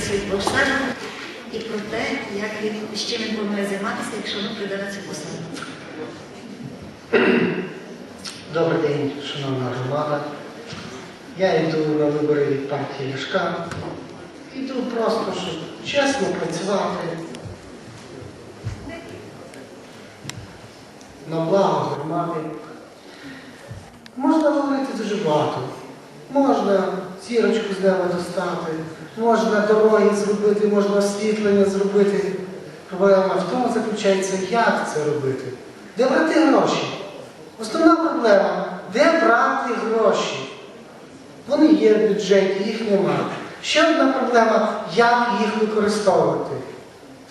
світ обставин і про те, як він з чим він планує займатися, якщо він прийде на цю посаду. Добрий день, шановна громада. Я йду на вибори від партії Ляшка. Йду просто, щоб чесно працювати на благо громади. Можна говорити дуже багато. Можна зірочку з неба достати, можна дороги зробити, можна освітлення зробити. Проблема в тому заключається, як це робити. Де брати гроші? Основна проблема де брати гроші? Вони є в бюджеті, їх немає. Ще одна проблема як їх використовувати.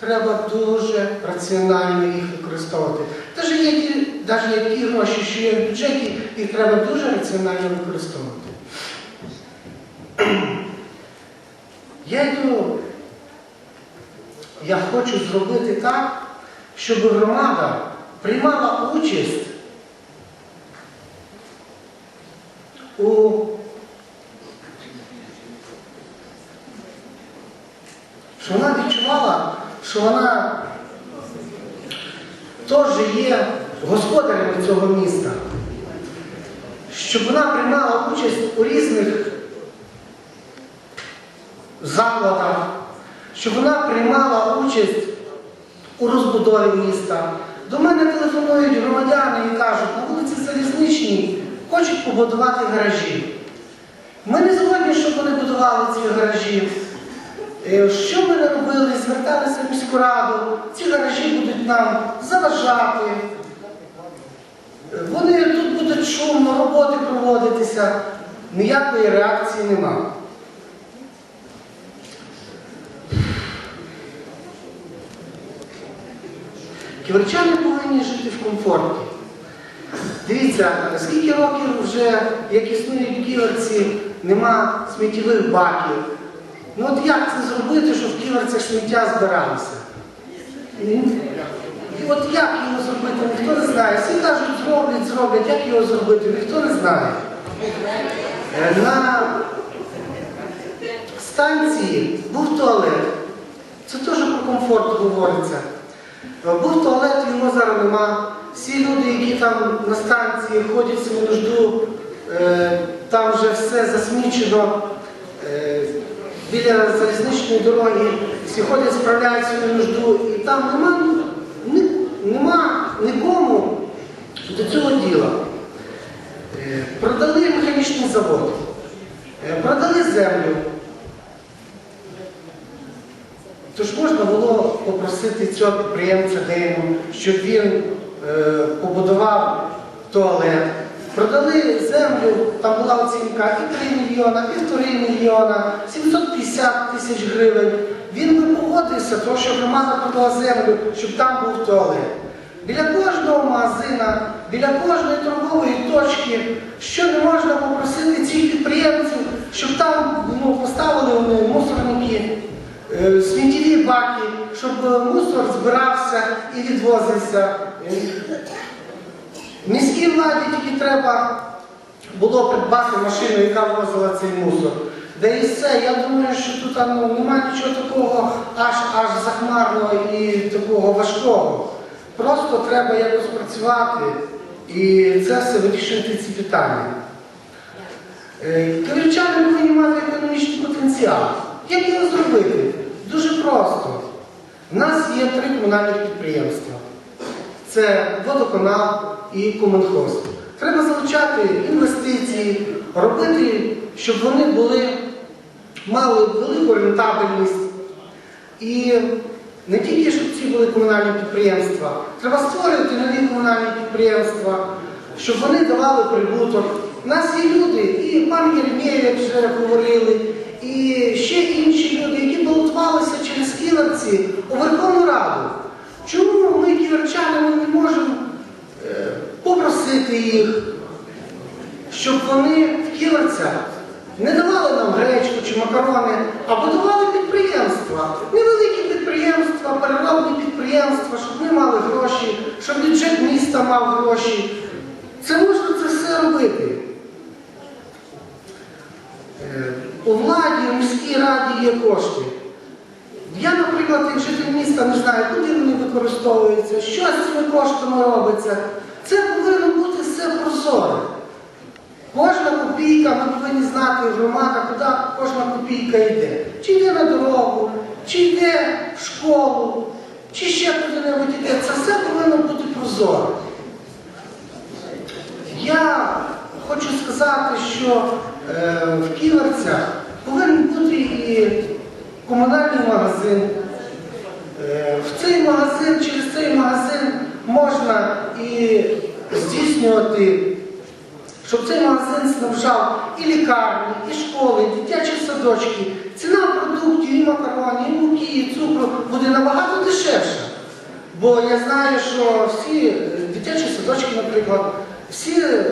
Треба дуже раціонально їх використовувати. Навіть навіть які гроші, що є в бюджеті, їх треба дуже раціонально використовувати. Я йду, я хочу зробити так, щоб громада приймала участь у що вона відчувала, що вона теж є господарем цього міста, щоб вона приймала участь у різних закладах, щоб вона приймала участь у розбудові міста. До мене телефонують громадяни і кажуть, на вулиці Залізничній хочуть побудувати гаражі. Ми не згодні, щоб вони будували ці гаражі. Е, Що ми не робили, зверталися в міську раду, ці гаражі будуть нам заважати. Е, Вони тут будуть шумно, роботи проводитися. Ніякої реакції нема. Ківерчани повинні жити в комфорті. Дивіться, скільки років вже, як існують ківерці, нема сміттєвих баків. Ну от як це зробити, щоб в ківерцях сміття збиралося? І от як його зробити, ніхто не знає. Всі кажуть, зроблять, зроблять, як його зробити, ніхто не знає. Е, На станції був туалет. Це теж про комфорт говориться. Був туалет, його зараз нема. Всі люди, які там на станції ходять свою нужду, е, там вже все засмічено. Е, Біля залізничної дороги всі ходять, справляють свою нужду, і там нема, нема нікому до цього діла. Е, Продали механічний завод, продали землю. Тож можна було попросити цього підприємця Дейну, щоб він е, побудував туалет. Продали землю, там була оцінка і 3 мільйона, і 1,5 мільйона, 750 тисяч гривень. Він би погодився, тому що громада продала землю, щоб там був туалет. Біля кожного магазина, біля кожної торгової точки, що не можна попросити цих підприємців, щоб там ну, поставили вони мусорники, е, сміттєві баки, щоб е, мусор збирався і відвозився. Міській владі тільки треба було придбати машину, яка возила цей мусор. Де і все, я думаю, що тут ну, немає нічого такого аж аж захмарного і такого важкого. Просто треба якось працювати і це все вирішити ці питання. Е, повинні мати економічний потенціал. Як його зробити? Дуже просто. У нас є три комунальних підприємства. Це водоканал і комунхоз. Треба залучати інвестиції, робити, щоб вони були, мали велику рентабельність. І не тільки, щоб ці були комунальні підприємства, треба створювати нові комунальні підприємства, щоб вони давали прибуток. У нас є люди, і пан Єремєєв вже говорили, і ще інші які балотувалися через ківерці у Верховну Раду. Чому ми, ківерчани, ми не можемо е, попросити їх, щоб вони в ківерцях не давали нам гречку чи макарони, а будували підприємства, невеликі підприємства, переробні підприємства, щоб ми мали гроші, щоб бюджет міста мав гроші. Це можна це все робити. Е, У владі, у міській раді є кошти. Я, наприклад, як житель міста не знаю, куди вони використовуються, що з цими коштами робиться. Це повинно бути все прозоро. Кожна копійка, ми повинні знати громада, куди кожна копійка йде. Чи йде на дорогу, чи йде в школу, чи ще куди-небудь йде. Це все повинно бути прозоро. Я хочу сказати, що в Ківерцях повинен бути і комунальний магазин. Е, в цей магазин, через цей магазин можна і здійснювати, щоб цей магазин снабжав і лікарні, і школи, і дитячі садочки. Ціна продуктів, і макаронів, і муки, і цукру буде набагато дешевша. Бо я знаю, що всі е, дитячі садочки, наприклад, всі е,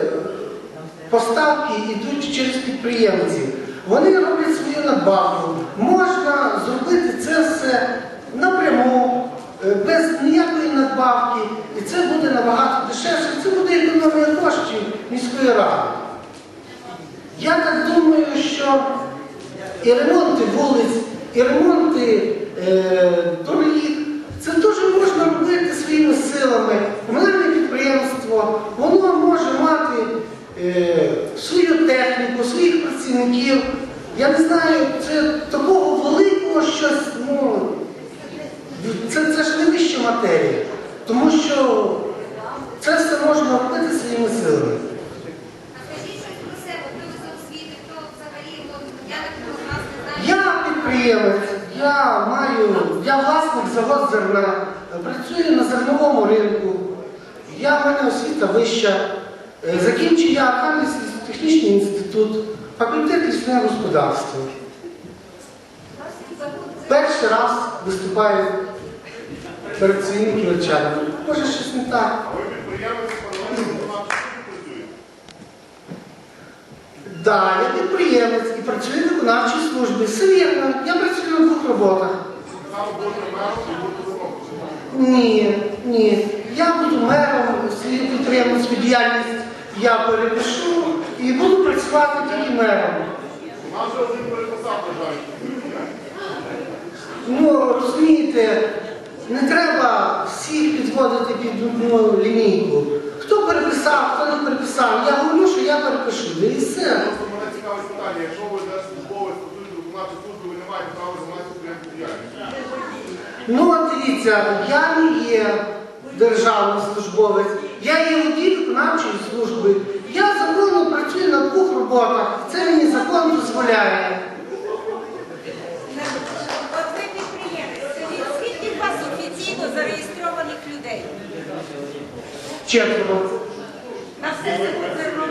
поставки йдуть через підприємців. Вони роблять свою надбавку. Можна зробити це все напряму, е, без ніякої надбавки. І це буде набагато дешевше. Це буде економія коштів міської ради. Я так думаю, що і ремонти вулиць, і ремонти е, доріг, це теж можна робити своїми силами. Комунальне підприємство, воно може мати е, свою техніку, своїх. Я не знаю, це такого великого щось, ну, це, це ж не вища матерія. Тому що це все можна робити своїми силами. Я підприємець, я маю, я власник завод зерна, працюю на зерновому ринку. Я в мене освіта вища. Е, Закінчив я Архангельський технічний інститут, факультет лісне господарство. Перший раз виступаю перед своїми ківерчанами. Може, щось не так. А ви підприємець парламенту? Да, я підприємець і працюю в виконавчій службі. Все вірно, я працюю на двох роботах. Ні, ні. Я буду мером, свою підприємницьку діяльність я перепишу і буду працювати тільки мером. Ну, розумієте, не треба всіх підводити під одну лінійку. Хто переписав, хто не переписав. Я говорю, що я перепишу. Да і все. Мене цікавить питання, якщо ви держслужбовець, працюєте в виконавчій службі, ви не маєте права займатися підприємською діяльністю. Ну, от дивіться, я не є державний службовець, я є водій виконавчої служби. Працюю на двох роботах. Це мені закон дозволяє. От ви підприємець, скільки у вас офіційно зареєстрованих людей? Четверо. На все це зерно?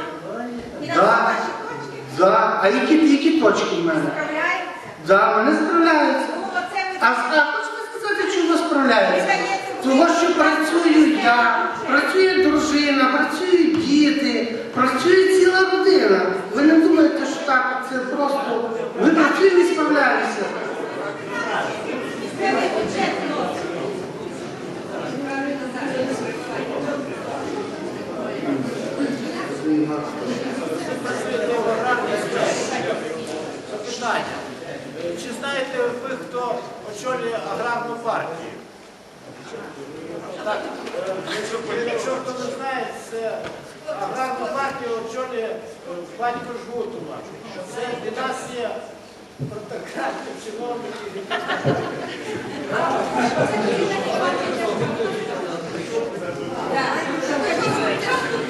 І на Да. ваші точки? Да. А які, які точки в мене? Справляється? Да, мене справляються. Ну, оце ви А, а хочете сказати, чому справляються? Тому що працюю я, працює дружина, працюють діти, працює ціла родина. Ви не думаєте, що так це просто. Ми працюємо і справляємося. ви. Е, Чи знаєте ви, хто очолює аграрну партію? Так, якщо хто не знає, це аграрну партію очолює е, батько Жгутова. Це династія протократів чиновників.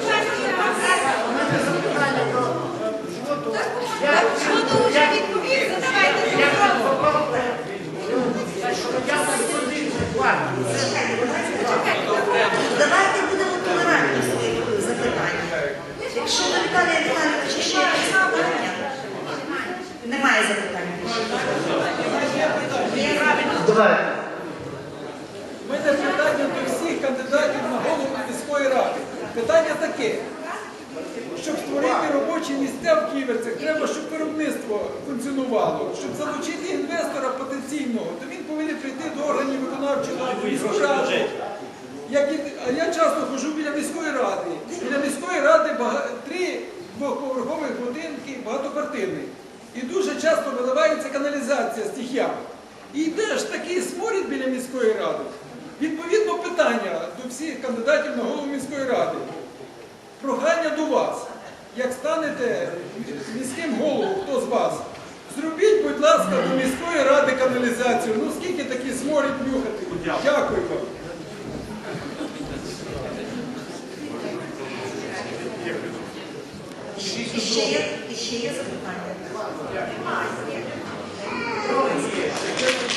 У мене запитання е, Жгутова. Як- Що вже відповів, задавайте як знову. е, що я господин партії. Давайте будемо толерантні в своїх запитаннях. Якщо до Віталія Віталійовича ще якісь запитання, немає запитань більше. Є Давайте. У мене питання до всіх кандидатів на голову міської ради. Питання таке. Щоб створити робочі місця в Ківерцях, треба, щоб виробництво функціонувало. Щоб залучити інвестора потенційного, то він повинен прийти до органів виконавчої міської ради. Як і, а я часто ходжу біля міської ради. Біля міської ради бага- три двоповерхових будинки, багатоквартирні. І дуже часто виливається каналізація з тих ям. І йде ж такий сморід біля міської ради. Відповідно питання до всіх кандидатів на голову міської ради. Прохання до вас. Як станете міським головою, хто з вас? Зробіть, будь ласка, до міської ради каналізацію. Ну скільки такий сморід нюхати? Дякую вам. І ще є,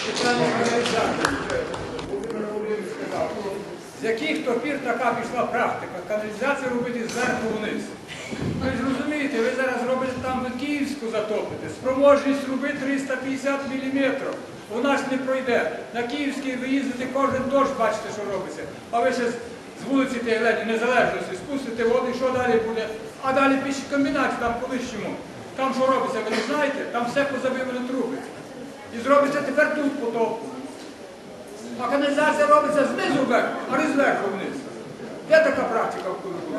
є запитання. З яких то пір така пішла практика? Каналізацію робити зверху вниз. Ви ж розумієте, ви зараз робите там ви Київську затопите, спроможність робити 350 мм. У нас не пройде. На Київський ви їздите кожен дощ, бачите, що робиться. А ви ще з вулиці Тегелені Незалежності спустите воду, і що далі буде? А далі піші комбінат там колишньому. Там що робиться, ви не знаєте? Там все позабивано труби. І зробиться тепер тут потоп. А каналізація робиться знизу вверх, а не зверху вниз. Де така практика в Кулику?